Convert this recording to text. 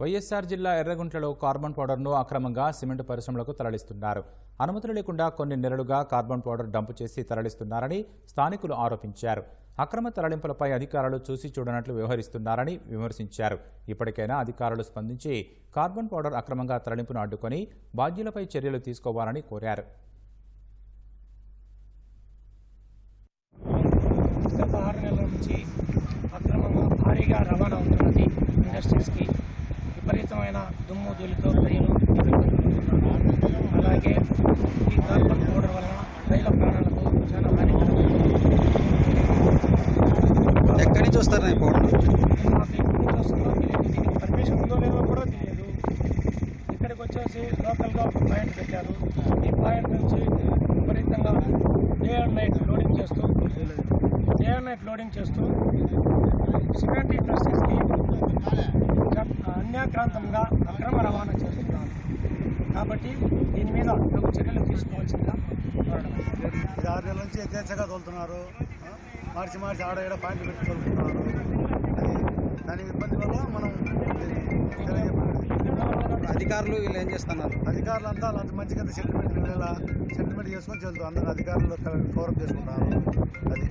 వైఎస్ఆర్ జిల్లా ఎర్రగుంట్లలో కార్బన్ పౌడర్ను అక్రమంగా సిమెంట్ పరిశ్రమలకు తరలిస్తున్నారు. అనుమతులు లేకుండా కొన్ని నెలలుగా కార్బన్ పౌడర్ డంప్ చేసి తరలిస్తున్నారని స్థానికులు ఆరోపించారు. అక్రమ తరలింపులపై అధికారులు చూసి చూడనట్లు వ్యవహరిస్తున్నారని విమర్శించారు. ఇప్పటికైనా అధికారులు స్పందించి కార్బన్ పౌడర్ అక్రమంగా తరలింపును అడ్డుకొని బాధ్యులపై చర్యలు తీసుకోవాలని కోరారు. గత ఆరు నెలల నుంచి అక్రమంగా భారీగా రవాణా అవుతున్నది ఇండస్ట్రీస్కి. విపరీతమైన దుమ్ము ధూళితో రైలు అలాగే ఈ కార్బన్ పౌడర్ వలన రైల ప్రాణాలకు చాలా హాని ఎక్కడి నుంచి వస్తారు పౌడర్ మాకు తెలియదు దీనికి పర్మిషన్ ఉందో లేదో కూడా తెలియదు ఇక్కడికి వచ్చేసి లోకల్గా ఒక పాయింట్ పెట్టారు. ఈ పాయింట్ నుంచి విపరీతంగా డే అండ్ నైట్ లోడింగ్ చేస్తూ డే అండ్ నైట్ లోడింగ్ చేస్తూ సిమెంట్ అన్యాక్రాంతంగా అక్రమ రవాణా చేస్తున్నారు కాబట్టి దీని మీద తగు చర్యలు తీసుకోవాల్సిందిగా ఇది ఆరు నెలల నుంచి యథేచ్ఛగా తోలుతున్నారు? మార్చి మార్చి ఆడ ఈడ పాయింట్లు పెట్టి తోలుతున్నారు అది దాని ఇబ్బంది వల్ల మనం. అధికారులు వీళ్ళు ఏం చేస్తున్నారు అధికారులు అంతా అంత మంచి కింద సెటిల్మెంట్ నెల సెటిల్మెంట్ చేసుకొని చెల్లుతారు అందరు అధికారులు కవరప్ చేసుకుంటారు అది